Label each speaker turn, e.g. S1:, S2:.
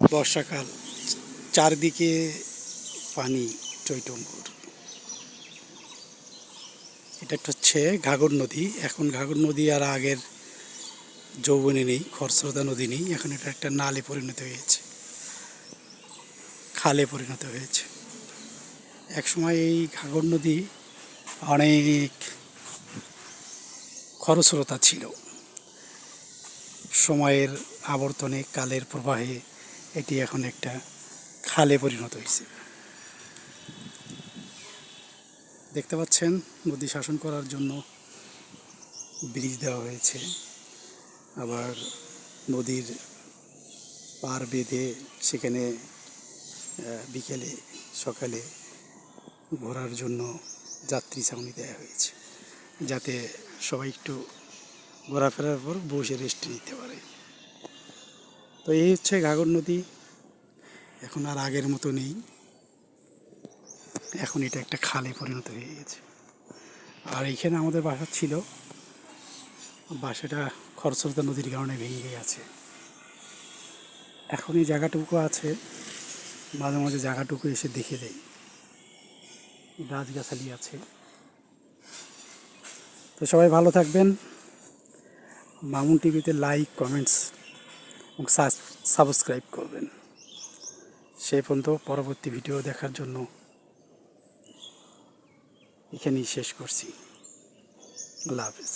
S1: বর্ষাকাল, চারদিকে পানি টইটম্বুর এটা হচ্ছে ঘাগর নদী। এখন ঘাগর নদী আর আগের যৌবনে নেই, খরস্রোতা নদী নেই। এখন এটা একটা নালে পরিণত হয়েছে। খালে পরিণত হয়েছে। একসময় এই ঘাগর নদী অনেক খরস্রোতা ছিল। সময়ের আবর্তনে, কালের প্রবাহে এটি এখন একটা খালে পরিণত হয়েছে। দেখতে পাচ্ছেন নদী শাসন করার জন্য ব্রিজ দেওয়া হয়েছে। আবার নদীর পার বেঁধে সেখানে বিকেলে, সকালে ঘোরার জন্য যাত্রী ছাউনি দেওয়া হয়েছে। যাতে সবাই একটু ঘোরাফেরার পর বসে রেস্ট নিতে পারে। তো এই হচ্ছে ঘাগর নদী। এখন আর আগের মতো নেই। এখন এটা একটা খালে পরিণত হয়ে গেছে। আর এইখানে আমাদের বাসা ছিল। বাসাটা খরস্রোতা নদীর কারণে ভেঙে গেছে। এখন এই জায়গাটুকু আছে। মাঝে মাঝে জায়গাটুকু এসে দেখে দেয় গাছগাছালি আছে। তো সবাই ভালো থাকবেন। মামুন টিভিতে লাইক, কমেন্টস এবং সাবস্ক্রাইব করবেন। সেই পর্যন্ত পরবর্তী ভিডিও দেখার জন্য এখানেই শেষ করছি। আল্লাহ হাফিজ।